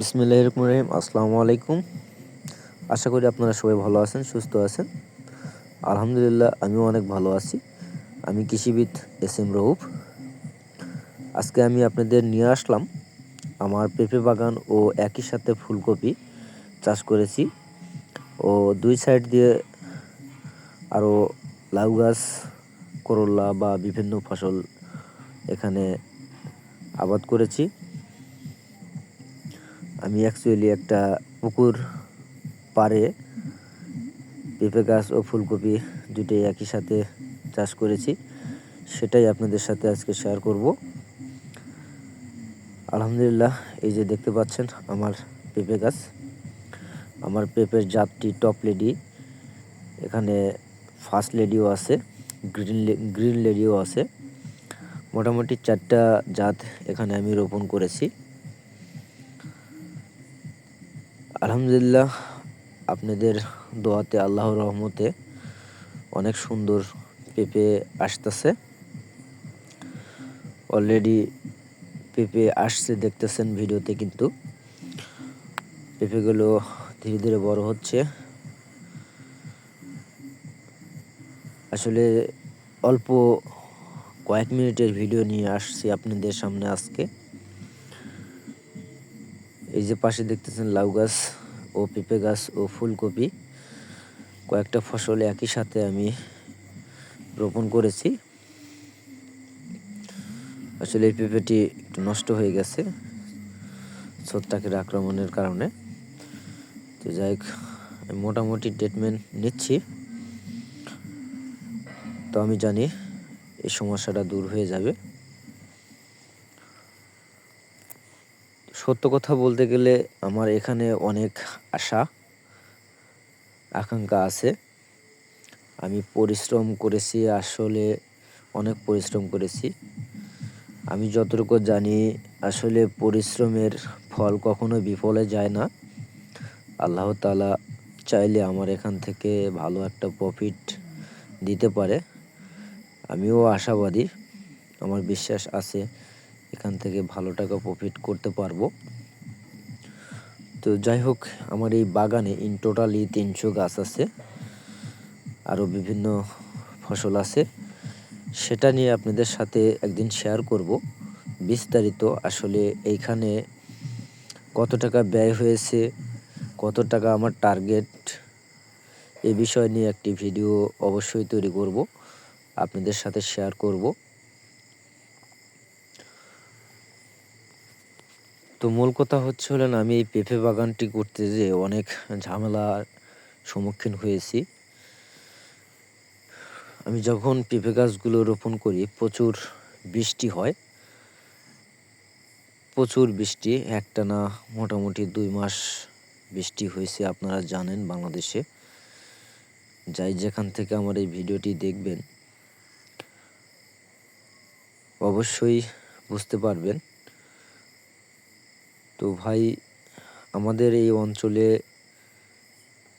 বিসমিল্লাহ রহমান রহিম আসসালামু আলাইকুম আশা করি আপনারা সবাই ভালো আছেন, সুস্থ আছেন। আলহামদুলিল্লাহ, আমিও অনেক ভালো আছি। আমি কৃষিবিদ এস এম রৌফ আজকে আমি আপনাদের নিয়ে আসলাম আমার পেঁপে বাগান ও একই সাথে ফুলকপি চাষ করেছি। ও দুই সাইড দিয়ে আরও লাউ গাছ করল্লা বা বিভিন্ন ফসল এখানে আবাদ করেছি। আমি অ্যাকচুয়ালি একটা পুকুর পাড়ে পেঁপে গাছ ও ফুলকপি দুটোই একই সাথে চাষ করেছি। সেটাই আপনাদের সাথে আজকে শেয়ার করব। আলহামদুলিল্লাহ, এই যে দেখতে পাচ্ছেন আমার পেঁপে গাছ। আমার পেঁপের জাতটি টপ লেডি এখানে ফার্স্ট লেডিও আছে গ্রিন গ্রিন লেডিও আছে। মোটামুটি চারটা জাত এখানে আমি রোপণ করেছি। আলহামদুলিল্লাহ, আপনাদের দোয়াতে আল্লাহর রহমতে অনেক সুন্দর পেঁপে আসতেছে। অলরেডি পেঁপে আসছে, দেখতেছেন ভিডিওতে কিন্তু। পেঁপেগুলো ধীরে ধীরে বড় হচ্ছে। আসলে অল্প কয়েক মিনিটের ভিডিও নিয়ে আসছি আপনাদের সামনে আজকে। এই যে পাশে দেখতেছেন লাউ গাছ ও পেঁপে গাছ ও ফুলকপি। কয়েকটা ফসল একই সাথে আমি রোপণ করেছি। আসলে এই পেঁপেটি একটু নষ্ট হয়ে গেছে ছত্রাকের আক্রমণের কারণে। তো যাই হোক মোটামুটি ট্রিটমেন্ট নিচ্ছি। তো আমি জানি এই সমস্যাটা দূর হয়ে যাবে। সত্য কথা বলতে গেলে আমার এখানে অনেক আশা, আকাঙ্ক্ষা আছে। আমি পরিশ্রম করেছি, আসলে অনেক পরিশ্রম করেছি। আমি যতটুকু জানি, আসলে পরিশ্রমের ফল কখনো বিফলে যায় না। আল্লাহ তালা চাইলে আমার এখান থেকে ভালো একটা প্রফিট দিতে পারে। আমিও আশাবাদী, আমার বিশ্বাস আছে। এখান থেকে ভালো টাকা প্রফিট করতে পারব। তো যাই হোক, আমার এই বাগানে ইন টোটালি তিনশো গাছ আছে আরও বিভিন্ন ফসল আছে। সেটা নিয়ে আপনাদের সাথে একদিন শেয়ার করব। বিস্তারিত আসলে এইখানে কত টাকা ব্যয় হয়েছে, কত টাকা আমার টার্গেট এ বিষয় নিয়ে একটি ভিডিও অবশ্যই তৈরি করব, আপনাদের সাথে শেয়ার করব। তো মূল কথা হচ্ছে হলেন আমি এই পেঁপে বাগানটি করতে যে অনেক ঝামেলার সম্মুখীন হয়েছি। আমি যখন পেঁপে গাছগুলো রোপণ করি, প্রচুর বৃষ্টি হয়। প্রচুর বৃষ্টি, একটানা মোটামুটি দুই মাস বৃষ্টি হয়েছে, আপনারা জানেন বাংলাদেশে। যাই যেখান থেকে আমার এই ভিডিওটি দেখবেন, অবশ্যই বুঝতে পারবেন। তো ভাই, আমাদের এই অঞ্চলে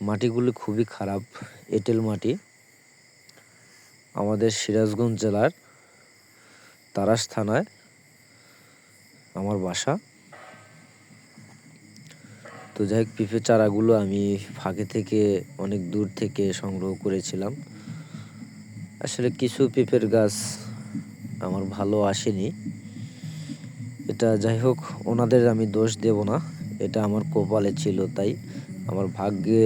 মাটিগুলো খুবই খারাপ, এঁটেল মাটি। আমাদের সিরাজগঞ্জ জেলার তারাস থানায় আমার বাসা। তো যাই হোক পিঁপে চারাগুলো আমি ফাঁকে থেকে অনেক দূর থেকে সংগ্রহ করেছিলাম। আসলে কিছু পেঁপের গাছ আমার ভালো আসেনি। এটা যাই হোক, ওনাদের আমি দোষ দেব না। এটা আমার কপালে ছিল, তাই আমার ভাগ্যে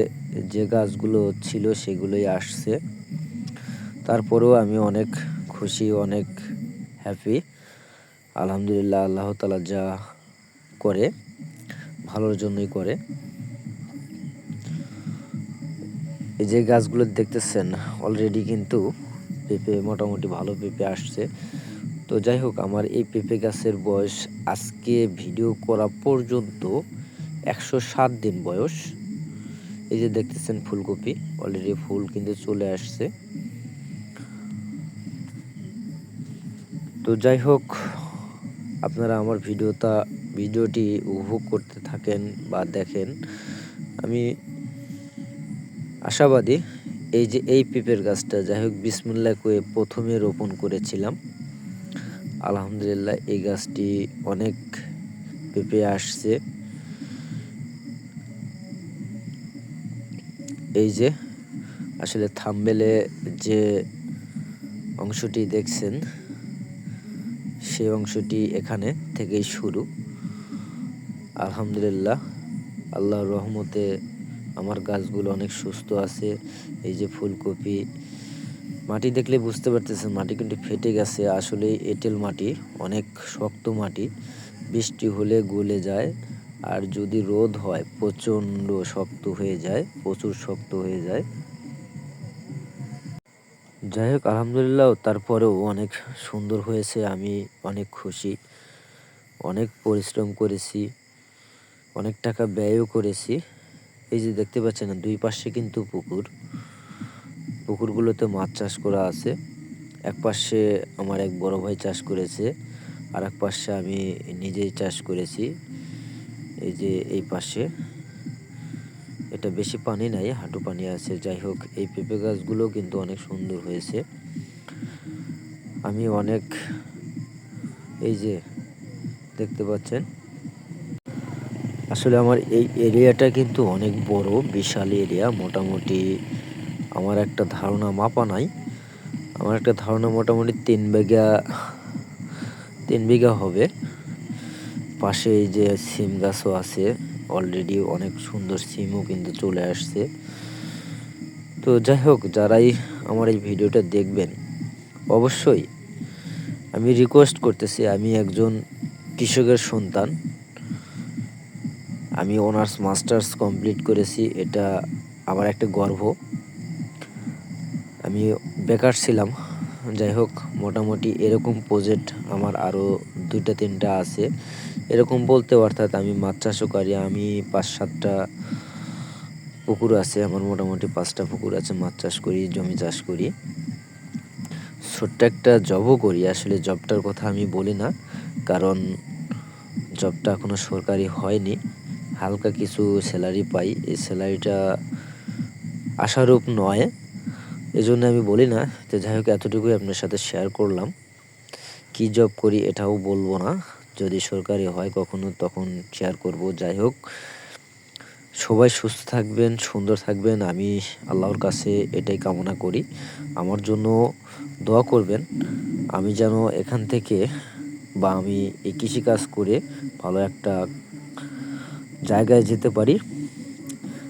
যে গাছগুলো ছিল সেগুলোই আসছে। তারপরেও আমি অনেক খুশি, অনেক হ্যাপি আলহামদুলিল্লাহ, আল্লাহ তালা যা করে, ভালোর জন্যই করে। এই যে গাছগুলো দেখতেছেন অলরেডি কিন্তু পেঁপে, মোটামুটি ভালো পেঁপে আসছে। তো যাই হোক আমার এই পেঁপে গাছের বয়স আজকে ভিডিও করা পর্যন্ত একশো সাত দিন বয়স। এই যে দেখতেছেন ফুলকপি অলরেডি ফুল কিন্তু চলে আসছে। তো যাই হোক আপনারা আমার ভিডিওটা, ভিডিওটি উপভোগ করতে থাকেন বা দেখেন, আমি আশাবাদী এই যে এই পেঁপের গাছটা যাই হোক বিসমুল্লা করে প্রথমে রোপণ করেছিলাম। আলহামদুলিল্লাহ, এই গাছটি অনেক পেঁপে আসছে। এই যে, আসলে থামবেলে যে অংশটি দেখছেন সেই অংশটি এখানে থেকেই শুরু। আলহামদুলিল্লাহ, আল্লাহর রহমতে আমার গাছগুলো অনেক সুস্থ আছে। এই যে ফুলকপি মাটি দেখলে বুঝতে পারতেছেন, মাটি কিন্তু ফেটে গেছে। আসলে এঁটেল মাটি, অনেক শক্ত মাটি, বৃষ্টি হলে গলে যায়। আর যদি রোদ হয়, প্রচণ্ড শক্ত হয়ে যায়, প্রচুর শক্ত হয়ে যায়। যাই হোক, আলহামদুলিল্লাহ, তারপরেও অনেক সুন্দর হয়েছে। আমি অনেক খুশি, অনেক পরিশ্রম করেছি, অনেক টাকা ব্যয়ও করেছি। এই যে দেখতে পাচ্ছেন, দুই পাশে কিন্তু পুকুর। পুকুরগুলোতে মাছ চাষ করা আছে। এক পাশে আমার এক বড় ভাই চাষ করেছে আর এক পাশে আমি নিজেই চাষ করেছি। এই যে এই পাশে। এটা বেশি পানি নাই, হাঁটু পানি আছে। যাই হোক, এই পেঁপে গাছগুলো কিন্তু অনেক সুন্দর হয়েছে। আমি অনেক, এই যে, দেখতে পাচ্ছেন? আসলে আমার এই এরিয়াটা কিন্তু অনেক বড়, বিশাল এরিয়া, মোটামুটি আমার একটা ধারণা মাপা নাই। আমার একটা ধারণা মোটামুটি তিন বিঘা তিন বিঘা হবে। পাশে এই যে সিম গাছও আছে অলরেডি অনেক সুন্দর সিমও কিন্তু চলে আসছে। তো যাই হোক, যারাই আমার এই ভিডিওটা দেখবেন, অবশ্যই আমি রিকোয়েস্ট করতেছি, আমি একজন কৃষকের সন্তান। আমি অনার্স মাস্টার্স কমপ্লিট করেছি, এটা আমার একটা গর্ব। আমি বেকার ছিলাম, যাই হোক, মোটামুটি এরকম প্রজেক্ট আমার আরও দুইটা, তিনটা আছে। এরকম বলতে অর্থাৎ আমি মাছ চাষও করি, আমি পাঁচ, সাতটা পুকুর আছে, আমার মোটামুটি পাঁচটা পুকুর আছে, মাছ চাষ করি, জমি চাষ করি। ছোট্ট একটা জবও করি, আসলে জবটার কথা আমি বলি না, কারণ জবটা এখনও সরকারি হয়নি। হালকা কিছু স্যালারি পাই, এই স্যালারিটা আশারূপ নয়। এই জন্য আমি বলি না, তো যাই হোক, এতটুকুই আপনার সাথে শেয়ার করলাম। কি জব করি এটাও বলব না, যদি সরকারি হয় কখনো তখন শেয়ার করব। যাই হোক, সবাই সুস্থ থাকবেন, সুন্দর থাকবেন, আমি আল্লাহর কাছে এটাই কামনা করি। আমার জন্য দোয়া করবেন, আমি যেন এখান থেকে বা আমি এই কৃষিকাজ করে ভালো একটা জায়গায় যেতে পারি।